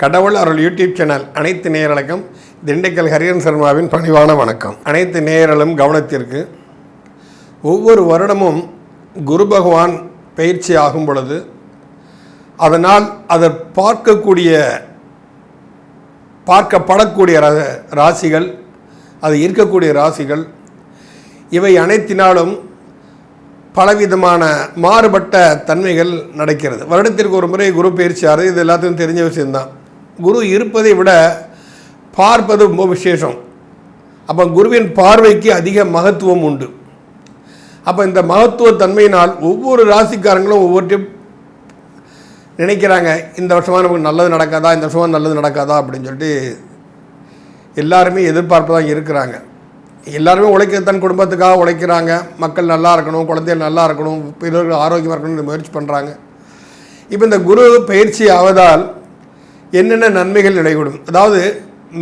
கடவுள் அருள் YouTube channel அனைத்து நேயர்களுக்கும் திண்டுக்கல் ஹரியன் சர்மாவின் பணிவான வணக்கம். அனைத்து நேயர்களும் கவனத்திற்கு ஒவ்வொரு வருடமும் குரு பகவான் பயிற்சி ஆகும் பொழுது அதனால் அதை பார்க்கக்கூடிய பார்க்கப்படக்கூடிய ராசிகள் அது இருக்கக்கூடிய ராசிகள் இவை அனைத்தினாலும் பலவிதமான மாறுபட்ட தன்மைகள் நடக்கிறது. வருடத்திற்கு ஒரு முறை குரு பயிற்சி ஆறு இது எல்லாத்துக்கும் தெரிஞ்ச விஷயம்தான். குரு இருப்பதை விட பார்ப்பது ரொம்ப விசேஷம். அப்போ குருவின் பார்வைக்கு அதிக மகத்துவம் உண்டு. அப்போ இந்த மகத்துவ தன்மையினால் ஒவ்வொரு ராசிக்காரங்களும் ஒவ்வொருத்தையும் நினைக்கிறாங்க இந்த வருஷமாக நமக்கு நல்லது நடக்காதா இந்த வருஷமாக நல்லது நடக்காதா அப்படின்னு சொல்லிட்டு எல்லாருமே எதிர்பார்ப்பு தான் இருக்கிறாங்க. எல்லாருமே உழைக்க தன் குடும்பத்துக்காக உழைக்கிறாங்க. மக்கள் நல்லா இருக்கணும் குழந்தைகள் நல்லா இருக்கணும் பிறர்கள் ஆரோக்கியமாக இருக்கணும்னு முயற்சி பண்ணுறாங்க இப்போ இந்த குரு பயிற்சி ஆவதால் என்னென்ன நன்மைகள் நடைபெறும் அதாவது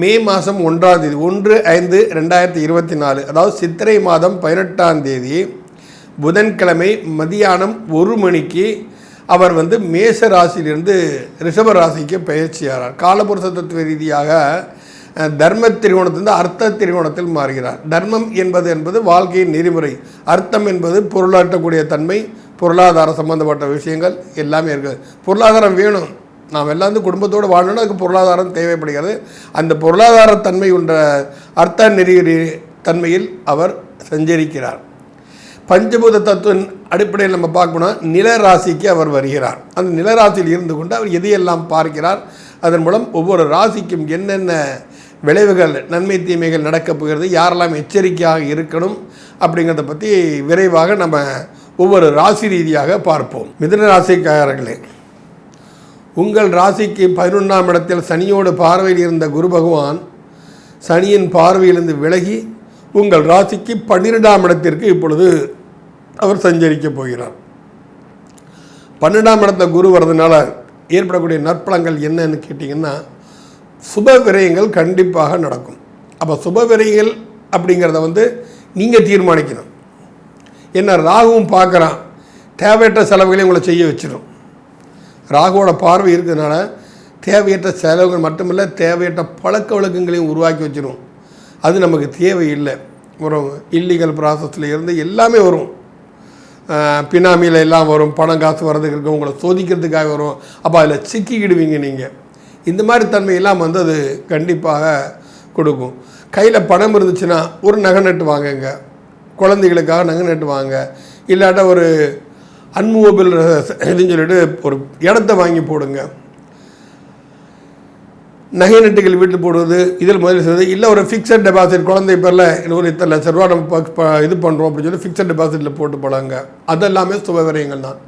மே மாதம் ஒன்றாம் தேதி ஒன்று ஐந்து ரெண்டாயிரத்தி இருபத்தி நாலு அதாவது சித்திரை மாதம் பதினெட்டாம் தேதி புதன்கிழமை மதியானம் ஒரு மணிக்கு அவர் வந்து மேச ராசியிலிருந்து ரிஷப ராசிக்கு பயிற்சியாகிறார். காலபுருஷ தத்துவ ரீதியாக தர்ம திரிகோணத்திலிருந்து அர்த்த திரிகோணத்தில் மாறுகிறார். தர்மம் என்பது என்பது வாழ்க்கையின் நெறிமுறை. அர்த்தம் என்பது பொருளாட்டக்கூடிய தன்மை பொருளாதார சம்பந்தப்பட்ட விஷயங்கள் எல்லாமே இருக்குது பொருளாதாரம் வேணும். நாம் எல்லாம் வந்து குடும்பத்தோடு வாழணும்னா அதுக்கு பொருளாதாரம் தேவைப்படுகிறது. அந்த பொருளாதார தன்மை அர்த்த நெறி தன்மையில் அவர் சஞ்சரிக்கிறார். பஞ்சபூத தத்துவின் அடிப்படையில் நம்ம பார்க்கணும் நில ராசிக்கு அவர் வருகிறார். அந்த நில ராசியில் இருந்து கொண்டு அவர் எதையெல்லாம் பார்க்கிறார்? அதன் மூலம் ஒவ்வொரு ராசிக்கும் என்னென்ன விளைவுகள் நன்மை தீமைகள் நடக்கப் போகிறது யாரெல்லாம் எச்சரிக்கையாக இருக்கணும் அப்படிங்கிறத பற்றி விரைவாக நம்ம ஒவ்வொரு ராசி ரீதியாக பார்ப்போம். மிதன ராசிக்காரர்களே உங்கள் ராசிக்கு பதினொன்றாம் இடத்தில் சனியோடு பார்வையில் இருந்த குரு பகவான் சனியின் பார்வையிலிருந்து விலகி உங்கள் ராசிக்கு பன்னிரெண்டாம் இடத்திற்கு இப்பொழுது அவர் சஞ்சரிக்கப் போகிறார். பன்னெண்டாம் இடத்த குரு வர்றதுனால ஏற்படக்கூடிய நற்பலங்கள் என்னன்னு கேட்டிங்கன்னா சுப விரயங்கள் கண்டிப்பாக நடக்கும். அப்போ சுப விரயங்கள் அப்படிங்கிறத வந்து நீங்கள் தீர்மானிக்கணும். என்ன ராகுவும் பார்க்குறான். தேவையற்ற செலவுகளையும் உங்களை செய்ய வச்சிடும் ராகுவோட பார்வை இருக்கிறதுனால தேவையற்ற செலவுகள் மட்டுமில்லை தேவையற்ற பழக்க வழக்கங்களையும் உருவாக்கி வச்சிடும் அது நமக்கு தேவையில்லை. ஒரு இல்லீகல் ப்ராசஸில் இருந்து எல்லாமே வரும். பினாமியில் எல்லாம் வரும். பணம் காசு வர்றதுக்கு இருக்கும் உங்களை சோதிக்கிறதுக்காக வரும். அப்போ அதில் சிக்கிக்கிடுவீங்க நீங்கள் இந்த மாதிரி தன்மையெல்லாம் வந்து அது கண்டிப்பாக கொடுக்கும். கையில் பணம் இருந்துச்சுன்னா ஒரு நகை நட்டு வாங்குங்க. குழந்தைகளுக்காக நகை நட்டு வாங்க. இல்லாட்ட ஒரு அன்மூவபிள் இதுன்னு சொல்லிட்டு ஒரு இடத்த வாங்கி போடுங்க. நகை நட்டுகள் வீட்டில் போடுவது இதில் முதலீடு செய்வது இல்லை ஒரு ஃபிக்ஸட் டெபாசிட் குழந்தை பேரில் இன்னொரு இத்தனை லட்ச ரூபா நம்ம இது பண்ணுறோம் அப்படின்னு சொல்லி ஃபிக்ஸட் டெபாசிட்டில் போட்டு போடாங்க அதெல்லாமே சுபவிரயங்கள் தான்.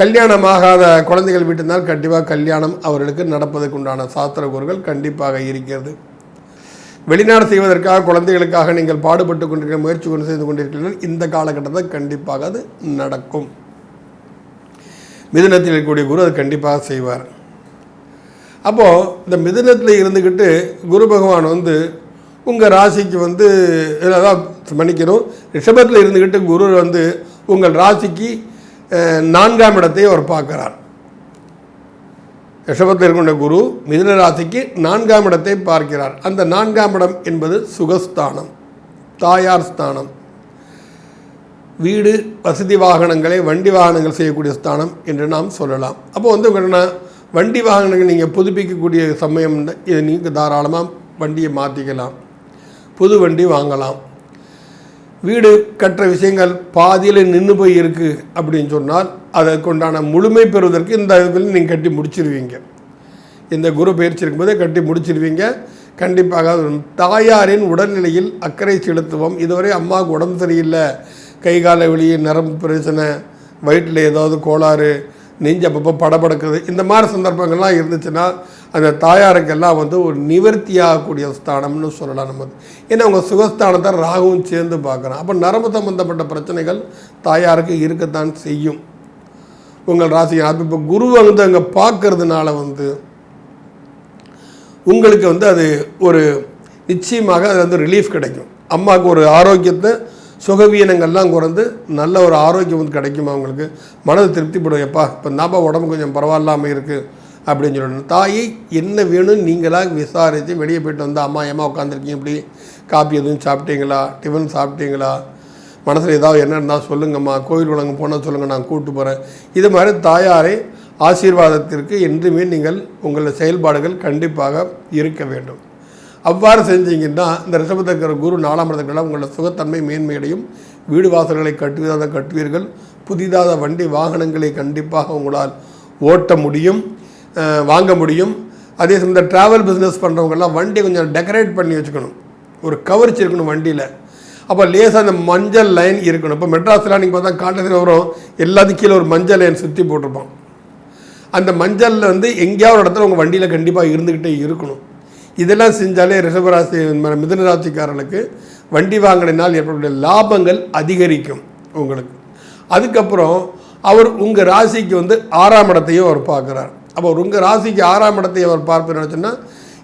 கல்யாணம் ஆகாத குழந்தைகள் வீட்டினால் கண்டிப்பாக கல்யாணம் அவர்களுக்கு நடப்பதற்கு உண்டான சாஸ்திர கூறுகள் கண்டிப்பாக இருக்கிறது. வெளிநாடு செய்வதற்காக குழந்தைகளுக்காக நீங்கள் பாடுபட்டு கொண்டிருக்கிற முயற்சி கொண்டு செய்து கொண்டிருக்கிறீர்கள் இந்த காலகட்டத்தில் கண்டிப்பாக அது நடக்கும். மிதுனத்தில் இருக்கக்கூடிய குரு அது கண்டிப்பாக செய்வார். அப்போது இந்த மிதுனத்தில் இருந்துக்கிட்டு குரு பகவான் வந்து உங்கள் ராசிக்கு வந்து அதான் மன்னிக்கணும் ரிஷபத்தில் இருந்துக்கிட்டு குரு வந்து உங்கள் ராசிக்கு நான்காம் இடத்தை அவர் பார்க்கிறார். ரிஷபத்தில் இருக்கின்ற குரு மிதுன ராசிக்கு நான்காம் இடத்தை பார்க்கிறார். அந்த நான்காம் இடம் என்பது சுகஸ்தானம் தாயார் ஸ்தானம். வீடு வசதி வாகனங்களை வண்டி வாகனங்கள் செய்யக்கூடிய ஸ்தானம் என்று நாம் சொல்லலாம். அப்போ வந்து என்னன்னா, வண்டி வாகனங்கள் நீங்கள் புதுப்பிக்கக்கூடிய சமயம் இது நீங்கள் தாராளமாக வண்டியை மாற்றிக்கலாம் புது வண்டி வாங்கலாம். வீடு கட்டுற விஷயங்கள் பாதியில் நின்று போய் இருக்குது அப்படின்னு சொன்னால் அதற்குண்டான முழுமை பெறுவதற்கு இந்த இதில் நீங்கள் கட்டி முடிச்சிருவீங்க. இந்த குரு பயிற்சி இருக்கும்போதே கட்டி முடிச்சிருவீங்க. கண்டிப்பாக தாயாரின் உடல்நிலையில் அக்கறை செலுத்துவோம். இதுவரை அம்மாவுக்கு உடம்பு சரியில்லை. கை காலை வலி நரம்பு பிரச்சனை வயிற்றில் ஏதாவது கோளாறு நெஞ்சு அப்பப்போ படபடக்குது. இந்த மாதிரி சந்தர்ப்பங்கள்லாம் இருந்துச்சுன்னா அந்த தாயாருக்கெல்லாம் வந்து ஒரு நிவர்த்தியாகக்கூடிய ஸ்தானம்னு சொல்லலாம் நம்ம. ஏன்னா அவங்க சுகஸ்தானத்தை ராகுவும் சேர்ந்து பார்க்குறோம் அப்போ நரம்பு சம்பந்தப்பட்ட பிரச்சனைகள் தாயாருக்கு இருக்கத்தான் செய்யும். உங்கள் ராசி அப்போ இப்போ குரு வந்து அங்கே பார்க்கறதுனால வந்து உங்களுக்கு வந்து அது ஒரு நிச்சயமாக அது வந்து ரிலீஃப் கிடைக்கும். அம்மாவுக்கு ஒரு ஆரோக்கியத்தை சுகவீனங்கள்லாம் குறைந்து நல்ல ஒரு ஆரோக்கியம் வந்து கிடைக்கும் அவங்களுக்கு மனது திருப்திப்படும் எப்பா இப்போ நாப்பா உடம்பு கொஞ்சம் பரவாயில்லாமல் இருக்குது அப்படின்னு சொல்லணும் தாயை என்ன வேணும்னு நீங்களாக விசாரித்து வெளியே போயிட்டு வந்து அம்மா ஏமா உட்காந்துருக்கீங்க இப்படி காப்பி எதுவும் சாப்பிட்டீங்களா? டிஃபன் சாப்பிட்டீங்களா? மனசில் ஏதாவது என்ன இருந்தால் சொல்லுங்கம்மா. கோயில் உலகம் போனால் சொல்லுங்கள் நான் கூப்பிட்டு போகிறேன் இது மாதிரி தாயாரை ஆசீர்வாதத்திற்கு என்றுமே நீங்கள் உங்களை செயல்பாடுகள் கண்டிப்பாக இருக்க வேண்டும். அவ்வாறு செஞ்சீங்கன்னா இந்த ரிஷபத்தில் இருக்கிற குரு நாலாம் இடத்துக்கெல்லாம் உங்களோட சுகத்தன்மை மேன்மையடையும். வீடு வாசல்களை கட்டுவதாக கட்டுவீர்கள். புதிதாக வண்டி வாகனங்களை கண்டிப்பாக உங்களால் ஓட்ட முடியும் வாங்க முடியும். அதே சமயம் இந்த ட்ராவல் பிஸ்னஸ் பண்ணுறவங்கெல்லாம் வண்டியை கொஞ்சம் டெக்கரேட் பண்ணி வச்சுக்கணும். ஒரு கவர்ச்சி இருக்கணும் வண்டியில். அப்போ லேசாக அந்த மஞ்சள் லைன் இருக்கணும். இப்போ மெட்ராஸ்லாம் நீங்கள் பார்த்தா காண்டத்தில் வரும் எல்லாத்துக்கும் கீழே ஒரு மஞ்சள் லைன் சுற்றி போட்டிருப்பான். அந்த மஞ்சளில் வந்து எங்கேயாவது ஒரு இடத்துல உங்கள் வண்டியில் கண்டிப்பாக இருந்துக்கிட்டே இருக்கணும். இதெல்லாம் செஞ்சாலே ரிஷபராசி மிதன ராசிக்காரனுக்கு வண்டி வாங்கினால் ஏற்படக்கூடிய லாபங்கள் அதிகரிக்கும் உங்களுக்கு. அதுக்கப்புறம் அவர் உங்கள் ராசிக்கு வந்து ஆறாம் இடத்தையும் அவர் பார்க்குறார். அப்போ உங்கள் ராசிக்கு ஆறாம் இடத்தை அவர் பார்ப்பேன்னு சொன்னால்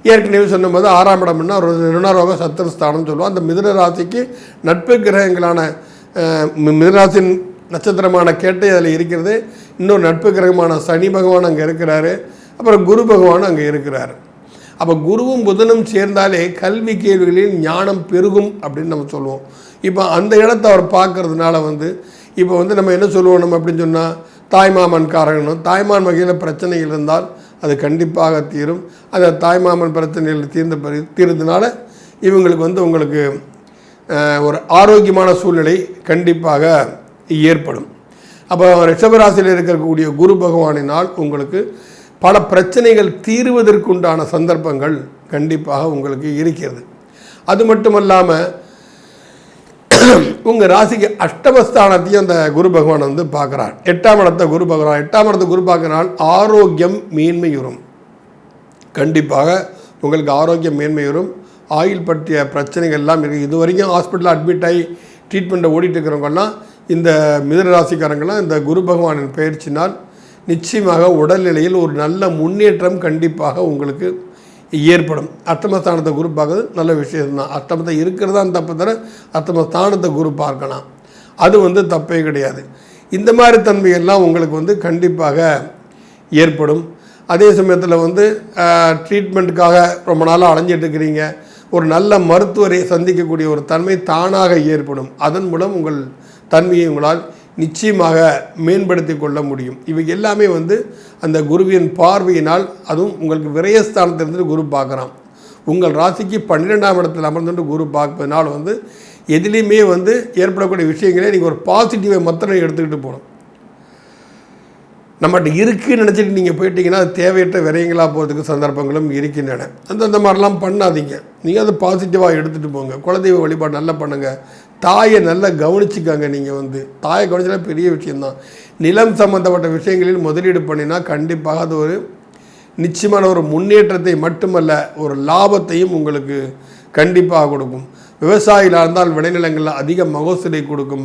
ஏற்கனவே சொன்னபோது ஆறாம் இடம்னா ஒரு ருணரோக சத்துருஸ்தானம் சொல்லுவோம் அந்த மிதுன ராசிக்கு நட்பு கிரகங்களான அஹ், நட்சத்திரமான கேட்டை அதில் இருக்கிறது. இன்னொரு நட்பு கிரகமான சனி பகவான் அங்கே இருக்கிறாரு. அப்புறம் குரு பகவான் அங்கே இருக்கிறாரு. அப்போ குருவும் புதனும் சேர்ந்தாலே கல்வி கேள்விகளில் ஞானம் பெருகும் அப்படின்னு நம்ம சொல்லுவோம். இப்போ அந்த இடத்த அவர் பார்க்கறதுனால வந்து இப்போ வந்து நம்ம என்ன சொல்லுவோம் நம்ம அப்படின்னு சொன்னால் தாய்மாமன் காரகணும் தாய்மான் வகையில் பிரச்சனை இருந்தால் அது கண்டிப்பாக தீரும். அந்த தாய்மாமன் பிரச்சனைகள் தீர்ந்த பிறகு தீர்ந்தனால இவங்களுக்கு வந்து உங்களுக்கு ஒரு ஆரோக்கியமான சூழ்நிலை கண்டிப்பாக ஏற்படும். அப்போ ரிஷபராசியில் இருக்கக்கூடிய குரு பகவானினால் உங்களுக்கு பல பிரச்சனைகள் தீர்வதற்குண்டான சந்தர்ப்பங்கள் கண்டிப்பாக உங்களுக்கு இருக்கிறது. அது மட்டுமல்லாமல் உங்கள் ராசிக்கு அஷ்டமஸ்தானத்தையும் அந்த குரு பகவான் வந்து பார்க்குறார். எட்டாம் இடத்தை குரு பகவான் எட்டாம் இடத்தை குரு பார்க்கறால் ஆரோக்கியம் மேன்மையுறும். கண்டிப்பாக உங்களுக்கு ஆரோக்கியம் மேன்மையுறும். ஆயில் பற்றிய பிரச்சனைகள் எல்லாம் இருக்குது இது வரைக்கும் ஹாஸ்பிட்டலில் அட்மிட் ஆகி ட்ரீட்மெண்ட்டை ஓடிட்டு இருக்கிறவங்கெல்லாம் இந்த மிதன ராசிக்காரங்களாம் இந்த குரு பகவானின் பயிற்சினால் நிச்சயமாக உடல்நிலையில் ஒரு நல்ல முன்னேற்றம் கண்டிப்பாக உங்களுக்கு ஏற்படும். அஷ்டமஸ்தானத்தை குரு பார்க்கறது நல்ல விஷயம்தான். அஷ்டமத்தை இருக்கிறதா தப்பு தர அஷ்டமஸ்தானத்தை குரு பார்க்கலாம். அது வந்து தப்பே கிடையாது. இந்த மாதிரி தன்மையெல்லாம் உங்களுக்கு வந்து கண்டிப்பாக ஏற்படும். அதே சமயத்தில் வந்து ட்ரீட்மெண்ட்டுக்காக ரொம்ப நாளாக அலைஞ்சிட்டு இருக்கிறீங்க. ஒரு நல்ல மருத்துவரை சந்திக்கக்கூடிய ஒரு தன்மை தானாக ஏற்படும். அதன் மூலம் உங்கள் தன்மையை உங்களால் நிச்சயமாக மேம்படுத்தி கொள்ள முடியும். இவை எல்லாமே வந்து அந்த குருவின் பார்வையினால் அதுவும் உங்களுக்கு விரயஸ்தானத்திலிருந்து குரு பார்க்குறான். உங்கள் ராசிக்கு பன்னிரெண்டாம் இடத்தில் அமர்ந்துட்டு குரு பார்ப்பதனால் வந்து எதுலேயுமே வந்து ஏற்படக்கூடிய விஷயங்களே நீங்கள் ஒரு பாசிட்டிவை மாத்திரம் எடுத்துக்கிட்டு போகணும். நம்மகிட்ட இருக்குன்னு நினச்சிட்டு நீங்கள் போயிட்டீங்கன்னா அது தேவையற்ற விரயங்களாக போகிறதுக்கு சந்தர்ப்பங்களும் இருக்கின்றன. அந்த அந்த மாதிரிலாம் பண்ணாதீங்க. நீங்கள் அதை பாசிட்டிவாக எடுத்துகிட்டு போங்க. குலதெய்வ வழிபாடு நல்லா பண்ணுங்கள் தாயை நல்லா கவனிச்சுக்கங்க நீங்கள் வந்து. தாயை கவனிச்சா பெரிய விஷயந்தான் நிலம் சம்மந்தப்பட்ட விஷயங்களில் முதலீடு பண்ணினா கண்டிப்பாக அது ஒரு நிச்சயமான ஒரு முன்னேற்றத்தை மட்டுமல்ல ஒரு லாபத்தையும் உங்களுக்கு கண்டிப்பாக கொடுக்கும். விவசாயிகளாக இருந்தால் விளைநிலங்களில் அதிக மகசூலை கொடுக்கும்.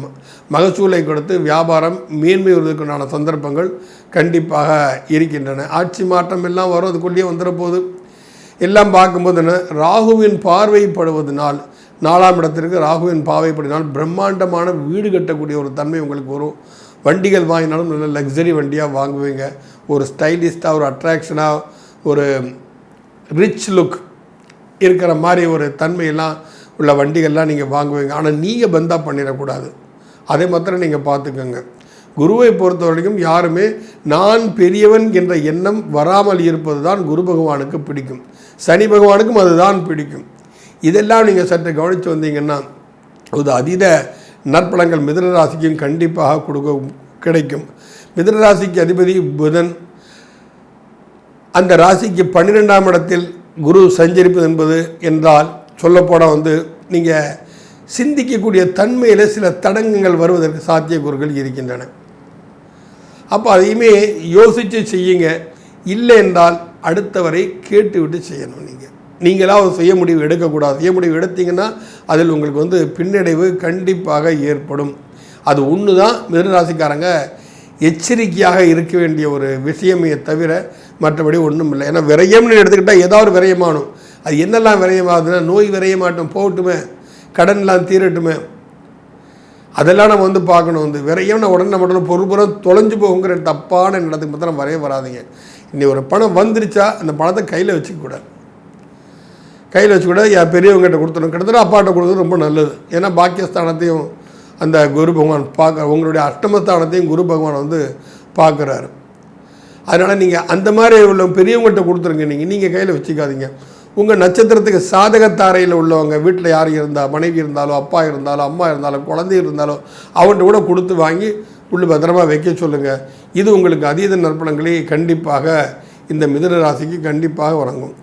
மகசூலை கொடுத்து வியாபாரம் மேன்மை வருவதற்குண்டான சந்தர்ப்பங்கள் கண்டிப்பாக இருக்கின்றன. ஆட்சி மாற்றம் எல்லாம் வரும் அதுக்குள்ளேயே வந்துடுற போது. எல்லாம் பார்க்கும்போது என்ன? ராகுவின் பார்வைப்படுவதனால் நாலாம் இடத்திற்கு ராகுவின் பாவைப்படினால் பிரம்மாண்டமான வீடு கட்டக்கூடிய ஒரு தன்மை உங்களுக்கு வரும். வண்டிகள் வாங்கினாலும் நல்ல லக்ஸரி வண்டியாக வாங்குவீங்க. ஒரு ஸ்டைலிஸ்டாக ஒரு அட்ராக்ஷனாக ஒரு ரிச் லுக் இருக்கிற மாதிரி ஒரு தன்மையெல்லாம் உள்ள வண்டிகள்லாம் நீங்கள் வாங்குவீங்க. ஆனால் நீங்கள் பந்தாக பண்ணிடக்கூடாது. அதே மாத்திரம் நீங்கள் பார்த்துக்கோங்க. குருவை பொறுத்த வரைக்கும் யாருமே நான் பெரியவன் என்ற எண்ணம் வராமல் இருப்பது தான் குரு பகவானுக்கு பிடிக்கும். சனி பகவானுக்கும் அதுதான் பிடிக்கும். இதெல்லாம் நீங்கள் சற்று கவனித்து வந்தீங்கன்னா ஒரு அதீத நற்பலங்கள் மிதனராசிக்கும் கண்டிப்பாக கொடுக்க கிடைக்கும். மிதனராசிக்கு அதிபதி புதன். அந்த ராசிக்கு பன்னிரெண்டாம் இடத்தில் குரு சஞ்சரிப்பது என்பது என்றால் சொல்லப்போனால் வந்து நீங்கள் சிந்திக்கக்கூடிய தன்மையில் சில தடங்கங்கள் வருவதற்கு சாத்தியக்கூறுகள் இருக்கின்றன. அப்போ அதையுமே யோசித்து செய்யுங்க. இல்லை என்றால் அடுத்தவரை கேட்டுவிட்டு செய்யணும் நீங்கள் நீங்களாக ஒரு சுய முடிவு எடுக்கக்கூடாது. சுய முடிவு எடுத்தீங்கன்னா அதில் உங்களுக்கு வந்து பின்னடைவு கண்டிப்பாக ஏற்படும். அது ஒன்று தான் மிதனராசிக்காரங்க எச்சரிக்கையாக இருக்க வேண்டிய ஒரு விஷயமே தவிர மற்றபடி ஒன்றும் இல்லை. ஏன்னா விரயம்னு எடுத்துக்கிட்டால் ஏதாவது ஒரு விரயமானும் அது என்னெல்லாம் விரயமாகுதுன்னா நோய் விரயமாட்டும் போகட்டுமே. கடன்லாம் தீரட்டுமே. அதெல்லாம் நம்ம வந்து பார்க்கணும். வந்து விரையும் உடனே நம்ம உடனே பொருள் பொருள் தொலைஞ்சு போகுங்கிற தப்பான நிலத்துக்கு மாத்திரம் வரைய வராதீங்க. இன்னி ஒரு பணம் வந்துருச்சா அந்த பணத்தை கையில் வச்சுக்கக்கூடாது கையில் வச்சுக்கூட என் பெரியவங்ககிட்ட கொடுத்துரும். கிட்டத்தட்ட அப்பாட்ட கொடுக்குறது ரொம்ப நல்லது. ஏன்னா பாக்கியஸ்தானத்தையும் அந்த குரு பகவான் பார்க்க உங்களுடைய அஷ்டமஸ்தானத்தையும் குரு பகவான் வந்து பார்க்குறாரு. அதனால் நீங்கள் அந்த மாதிரி உள்ள பெரியவங்கள்ட்ட கொடுத்துருங்க. நீங்கள் நீங்கள் கையில் வச்சுக்காதீங்க. உங்கள் நட்சத்திரத்துக்கு சாதகத்தாரையில் உள்ளவங்க வீட்டில் யார் இருந்தால் மனைவி இருந்தாலோ அப்பா இருந்தாலோ அம்மா இருந்தாலோ குழந்தை இருந்தாலோ அவன்கிட்ட கூட கொடுத்து வாங்கி உள்ள பத்திரமா வைக்க சொல்லுங்கள் இது உங்களுக்கு அதீத நற்பணங்களை கண்டிப்பாக இந்த மிதுன ராசிக்கு கண்டிப்பாக வழங்கும்.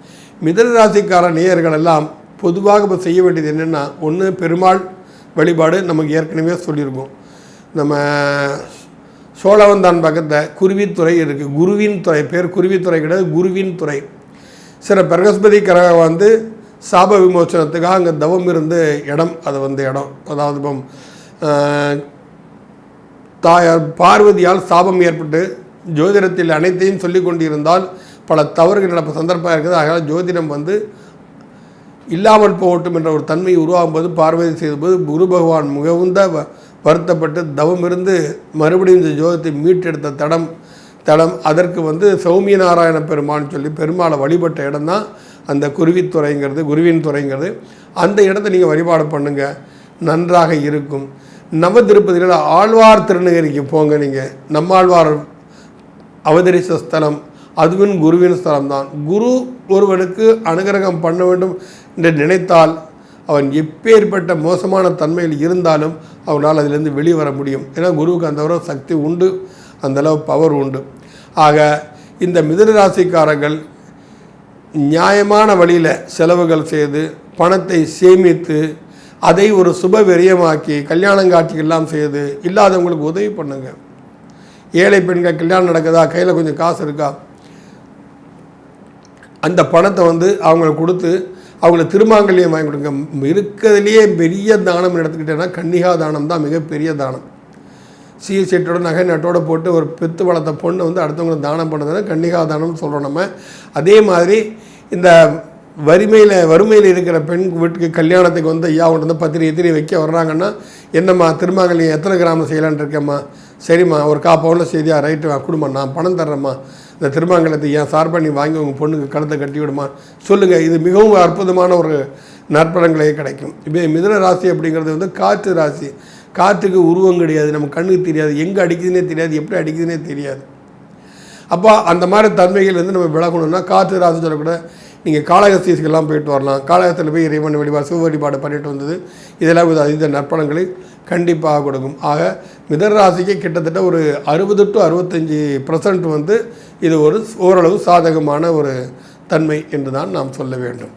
மிதனராசிக்கார நேயர்கள் எல்லாம் பொதுவாக இப்போ செய்ய வேண்டியது என்னென்னா ஒன்று பெருமாள் வழிபாடு நமக்கு ஏற்கனவே சொல்லியிருக்கோம் நம்ம சோழவந்தான் பக்கத்தில் குருவித்துறை இருக்குது குருவின் துறை பேர் குருவித்துறை கிடையாது குருவின் துறை. சில பிரகஸ்பதி கிரகம் வந்து சாப விமோசனத்துக்காக அங்கே தவம் இருந்து இடம் அது வந்து இடம். அதாவது இப்போ தாயார் பார்வதியால் சாபம் ஏற்பட்டு ஜோதிடத்தில் அனைத்தையும் சொல்லி கொண்டிருந்தால் பல தவறுகள் நடப்ப சந்தர்ப்பம் இருக்குது. ஆகவே ஜோதிடம் வந்து இல்லாமல் போகட்டும் என்ற ஒரு தன்மை உருவாகும்போது பார்வதி செய்தபோது குரு பகவான் மிகவும் வருத்தப்பட்டு தவம் இருந்து மறுபடியும் இந்த ஜோதத்தை மீட்டெடுத்த தடம் தடம். அதற்கு வந்து சௌமிய நாராயண பெருமான்னு சொல்லி பெருமாளை வழிபட்ட இடம்தான் அந்த குருவித்துறைங்கிறது குருவின் துறைங்கிறது. அந்த இடத்த நீங்கள் வழிபாடு பண்ணுங்க. நன்றாக இருக்கும். நவ திருப்பதியில் ஆழ்வார் திருநகரிக்கு போங்க நீங்கள் நம்மாழ்வார் அவதரித்த ஸ்தலம். அதுவும் குருவின் ஸ்தலம்தான். குரு ஒருவனுக்கு அனுகிரகம் பண்ண வேண்டும் என்று நினைத்தால் அவன் எப்பேற்பட்ட மோசமான தன்மையில் இருந்தாலும் அவனால் அதிலிருந்து வெளியே வர முடியும். ஏன்னா குருவுக்கு அந்த அளவு சக்தி உண்டு அந்த அளவு பவர் உண்டு. ஆக இந்த மிதன ராசிக்காரர்கள் நியாயமான வழியில் செலவுகள் செய்து பணத்தை சேமித்து அதை ஒரு சுப விரயமாக்கி கல்யாணங்காட்சிகள்லாம் செய்து இல்லாதவங்களுக்கு உதவி பண்ணுங்க. ஏழை பெண்கள் கல்யாணம் நடக்குதா? கையில் கொஞ்சம் காசு இருக்கா? அந்த பணத்தை வந்து அவங்களுக்கு கொடுத்து அவங்கள திருமாங்கல்யம் வாங்கி கொடுங்க. இருக்கிறதுலேயே பெரிய தானம் எடுத்துக்கிட்டேன்னா கன்னிகா தானம் தான் மிகப்பெரிய தானம். சீர் செட்டோட நகை நட்டோட போட்டு ஒரு பெத்து வளர்த்த பொண்ணை வந்து அடுத்தவங்களுக்கு தானம் பண்ணதுன்னா கன்னிகா தானம்னு சொல்கிறோம் நம்ம. அதே மாதிரி இந்த வறுமையில் வறுமையில் இருக்கிற பெண் வீட்டுக்கு கல்யாணத்துக்கு வந்து ஐயா அவங்கள்ட்ட வந்து பத்திரி எத்திரி வைக்க வர்றாங்கன்னா என்னம்மா திருமாங்கல்யம் எத்தனை கிராமம் செய்யலான்னு இருக்கேம்மா? சரிம்மா ஒரு கா செய்தியாக ரைட்டு கொடுமா நான் பணம் தர்றேம்மா. இந்த திருமாங்கலத்தை என் சார்பாக நீ வாங்கி உங்கள் பொண்ணுக்கு கடத்தை கட்டி விடுமா சொல்லுங்கள் இது மிகவும் அற்புதமான ஒரு நற்படங்களே கிடைக்கும். இப்போ மிதுன ராசி அப்படிங்கிறது வந்து காற்று ராசி. காற்றுக்கு உருவம் கிடையாது நம்ம கண்ணுக்கு தெரியாது. எங்கே அடிக்குதுன்னே தெரியாது எப்படி அடிக்குதுன்னே தெரியாது. அப்போ அந்த மாதிரி தன்மைகள் வந்து நம்ம விலகணும்னா காற்று ராசி சொல்லக்கூட நீங்கள் காளகஸ்தீஸ்க்கெல்லாம் போயிட்டு வரலாம். காளகத்தில் போய் இறைவன் வழிபாடு சிவ வழிபாடு பண்ணிட்டு வந்தது இதெல்லாம் ஒரு அதீத நற்பலன்களை கண்டிப்பாக கொடுக்கும். ஆக மிதர் ராசிக்கு கிட்டத்தட்ட ஒரு அறுபது டு அறுபத்தஞ்சி பர்சன்ட் வந்து இது ஒரு ஓரளவு சாதகமான ஒரு தன்மை என்று தான் நாம் சொல்ல வேண்டும்.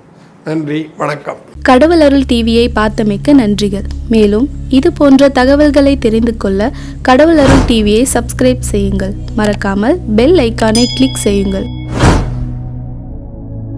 நன்றி வணக்கம். கடவுள் அருள் டிவியை பார்த்தமைக்க நன்றிகள். மேலும் இது போன்ற தகவல்களை தெரிந்து கொள்ள கடவுள் அருள் டிவியை சப்ஸ்கிரைப் செய்யுங்கள். மறக்காமல் பெல் ஐக்கானை கிளிக் செய்யுங்கள்.